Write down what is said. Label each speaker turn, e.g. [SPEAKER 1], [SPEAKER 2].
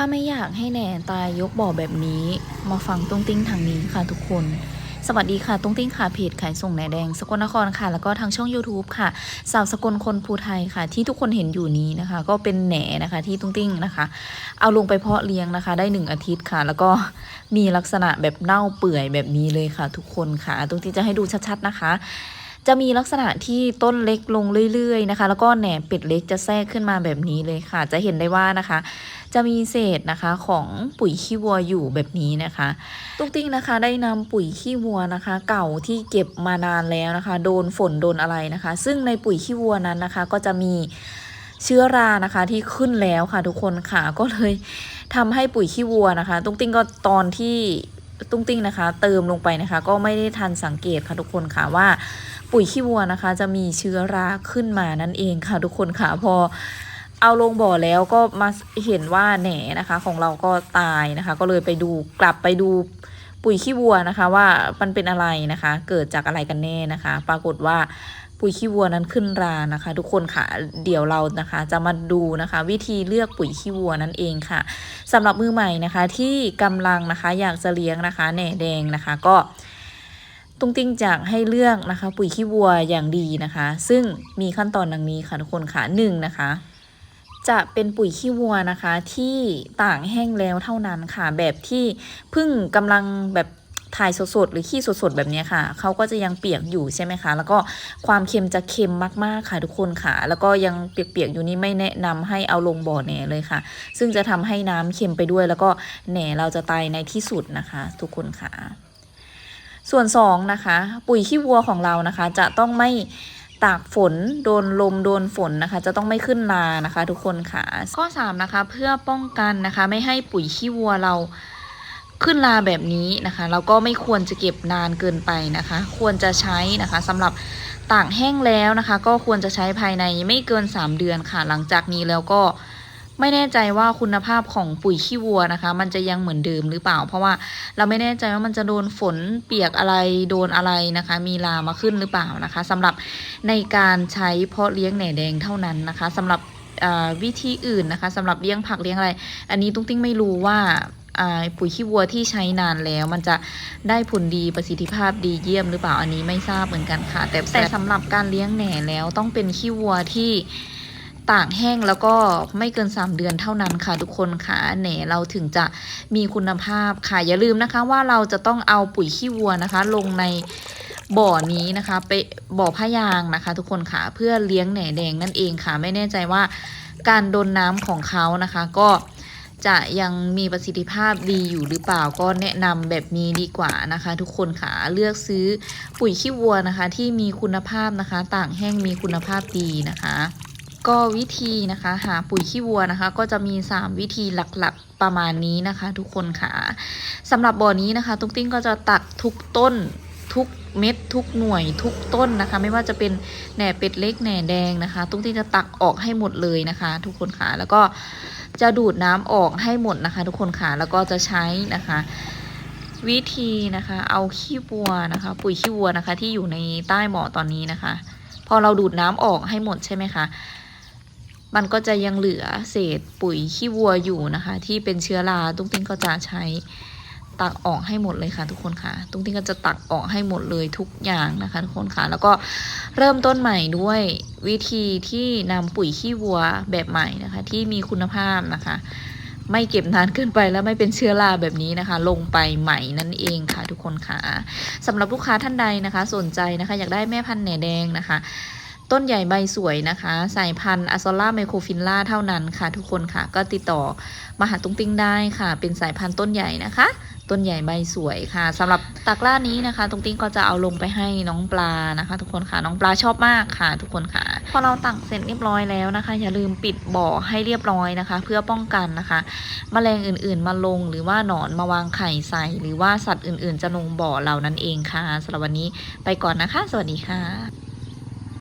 [SPEAKER 1] ถ้าไม่อยากให้แหน่ตายยกบ่อแบบนี้ มาฟังตุ้งติ้งทางนี้ค่ะทุกคนสวัสดีค่ะ ตุ้งติ้งค่ะเพจขายส่งแหนแดง สกลนครค่ะ แล้วก็ทางช่อง YouTube ค่ะ สาวสกลคนภูไทยค่ะ ที่ทุกคนเห็นอยู่นี้นะคะ ก็เป็นแหนนะคะ ที่ตุ้งติ้งนะคะ เอาลงไปเพาะเลี้ยงนะคะ ได้หนึ่งอาทิตย์ค่ะ แล้วก็มีลักษณะแบบเน่าเปื่อยแบบนี้เลยค่ะ ทุกคนค่ะ ตุ้งติ้งจะให้ดูชัดๆนะคะจะมีลักษณะที่ต้นเล็กลงเรื่อยๆนะคะ แล้วก็แหนเป็ดเล็กจะแทรกขึ้นมาแบบนี้เลยค่ะ จะเห็นได้ว่านะคะ จะมีเศษนะคะของปุ๋ยขี้วัวอยู่แบบนี้นะคะ ตุ๊กติ๊กนะคะได้นำปุ๋ยขี้วัวนะคะ เก่าที่เก็บมานานแล้วนะคะ โดนฝนโดนอะไรนะคะ ซึ่งในปุ๋ยขี้วัวนั้นนะคะ ก็จะมีเชื้อรานะคะที่ขึ้นแล้วค่ะทุกคนค่ะก็เลยทำให้ปุ๋ยขี้วัวนะคะ ตุ๊กติ๊กก็ตอนที่ตุ้งติ้งนะคะ เติมลงไปนะคะ ก็ไม่ได้ทันสังเกตค่ะทุกคนค่ะว่า ปุ๋ยขี้วัวนะคะ จะมีเชื้อราขึ้นมานั่นเองค่ะทุกคนค่ะพอ เอาลงบ่อแล้วก็มาเห็นว่าแหนนะคะ ของเราก็ตายนะคะ ก็เลยไปดูกลับไปดูปุ๋ยขี้วัวนะคะ ว่ามันเป็นอะไรนะคะ เกิดจากอะไรกันแน่นะคะ ปรากฏว่าปุ๋ยขี้วัวนั้นขึ้นรานะคะ ทุกคนค่ะเดี๋ยวเรานะคะ จะมาดูนะคะ วิธีเลือกปุ๋ยขี้วัวนั่นเองค่ะสำหรับมือใหม่นะคะ ที่กำลังนะคะอยากจะเลี้ยงนะคะแหน่แดงนะคะก็ตุ้งติ้งจากให้เลือกนะคะ ปุ๋ยขี้วัวอย่างดีนะคะ ซึ่งมีขั้นตอนดังนี้ค่ะทุกคนค่ะหนึ่งนะคะ จะเป็นปุ๋ยขี้วัวนะคะที่ต่างแห้งแล้วเท่านั้นค่ะ แบบที่เพิ่งกำลังแบบถ่ายสดๆหรือขี้สดๆแบบนี้ค่ะเขาก็จะยังเปียกอยู่ใช่ไหมคะ แล้วก็ความเค็มจะเค็มมากๆค่ะทุกคนค่ะ แล้วก็ยังเปียกๆอยู่นี่ไม่แนะนำให้เอาลงบ่อแหนเลยค่ะ ซึ่งจะทำให้น้ำเค็มไปด้วย แล้วก็แหนเราจะตายในที่สุดนะคะ ทุกคนค่ะ ส่วน2นะคะ ปุ๋ยขี้วัวของเรานะคะ จะต้องไม่ ตากฝนโดนลมโดนฝนนะคะ จะต้องไม่ขึ้นนานะคะ ทุกคนค่ะ ข้อ 3 นะคะ เพื่อป้องกันนะคะ ไม่ให้ปุ๋ยขี้วัวเราขึ้นลาแบบนี้นะคะเราก็ไม่ควรจะเก็บนานเกินไปนะคะ ควรจะใช้นะคะสำหรับตากแห้งแล้วนะคะ ก็ควรจะใช้ภายในไม่เกิน 3 เดือนค่ะ หลังจากนี้แล้วก็ ไม่แน่ใจว่าคุณภาพของปุ๋ยขี้วัวนะคะ มันจะยังเหมือนเดิมหรือเปล่า เพราะว่าเราไม่แน่ใจว่ามันจะโดนฝนเปียกอะไรโดนอะไรนะคะ มีลามาขึ้นหรือเปล่านะคะสำหรับในการใช้เพาะเลี้ยงแหน่แดงเท่านั้นนะคะสำหรับอ่าวิธีอื่นนะคะสำหรับเลี้ยงผักเลี้ยงอะไร อันนี้ตุ้งติ้งไม่รู้ว่าอ่าปุ๋ยขี้วัวที่ใช้นานแล้ว มันจะได้ผลดีประสิทธิภาพดีเยี่ยมหรือเปล่าอันนี้ไม่ทราบเหมือนกันค่ะ แต่แต่สำหรับการเลี้ยงแหน่แล้วต้องเป็นขี้วัวที่ ตากแห้งแล้วก็ไม่เกิน 3 เดือนเท่านั้นค่ะทุกคนค่ะแหนเราถึงจะมีคุณภาพค่ะอย่าลืมนะคะว่าเราจะต้องเอาปุ๋ยขี้วัวนะคะ ลงในบ่อนี้นะคะ ไปบ่อผ้ายางนะคะ ทุกคนค่ะเพื่อเลี้ยงแหนแดงนั่นเองค่ะ ไม่แน่ใจว่าการโดนน้ำของเขานะคะ ก็จะยังมีประสิทธิภาพดีอยู่หรือเปล่าก็แนะนำแบบนี้ดีกว่านะคะ ทุกคนค่ะเลือกซื้อปุ๋ยขี้วัวนะคะ ที่มีคุณภาพนะคะ ต่างแห้งมีคุณภาพดีนะคะ ก็วิธีนะคะหาปุ๋ยขี้วัวนะคะ ก็จะมี 3 วิธีหลักๆประมาณนี้นะคะ ทุกคนค่ะสำหรับบ่อนี้นะคะ ตุ๊กติ้งก็จะตักทุกต้นทุกเม็ดทุกหน่วยทุกต้นนะคะ ไม่ว่าจะเป็นแหน่เป็ดเล็กแหน่แดงนะคะ ตุ๊กติ้งจะตักออกให้หมดเลยนะคะ ทุกคนค่ะแล้วก็จะดูดน้ำออกให้หมดนะคะ ทุกคนค่ะแล้วก็จะใช้นะคะ วิธีนะคะ เอาขี้วัวนะคะ ปุ๋ยขี้วัวนะคะ ที่อยู่ในใต้หมอตอนนี้นะคะ พอเราดูดน้ำออกให้หมดใช่ไหมคะ มันก็จะยังเหลือเศษปุ๋ยขี้วัวอยู่นะคะ ที่เป็นเชื้อราตุ้งติ้งก็จะใช้ตักออกให้หมดเลยค่ะทุกคนค่ะ ตุ้งติ้งก็จะตักออกให้หมดเลยทุกอย่างนะคะทุกคนค่ะ แล้วก็เริ่มต้นใหม่ด้วยวิธีที่นำปุ๋ยขี้วัวแบบใหม่นะคะ ที่มีคุณภาพนะคะ ไม่เก็บนานเกินไปแล้วไม่เป็นเชื้อราแบบนี้นะคะ ลงไปใหม่นั่นเองค่ะทุกคนค่ะสำหรับลูกค้าท่านใดนะคะ สนใจนะคะ อยากได้แม่พันธุ์แหน่แดงนะคะ ต้นใหญ่ใบสวยนะคะ สายพันธุ์อะโซล่าไมโครฟินล่าเท่านั้นค่ะ ทุกคนค่ะ ก็ติดต่อมาหาตุ้งติ้งได้ค่ะ เป็นสายพันธุ์ต้นใหญ่นะคะ ต้นใหญ่ใบสวยค่ะสำหรับตะกร้านี้นะคะตุ้งติ้งก็จะเอาลงไปให้น้องปลานะคะ ทุกคนค่ะน้องปลาชอบมากค่ะ ทุกคนค่ะ พอเราตักเสร็จเรียบร้อยแล้วนะคะ อย่าลืมปิดบ่อให้เรียบร้อยนะคะ เพื่อป้องกันนะคะแมลงอื่น ๆ มาลงหรือว่าหนอนมาวางไข่ใส่ หรือว่าสัตว์อื่น ๆ จะลงบ่อเรานั่นเองค่ะสำหรับวันนี้ไปก่อนนะคะ สวัสดีค่ะ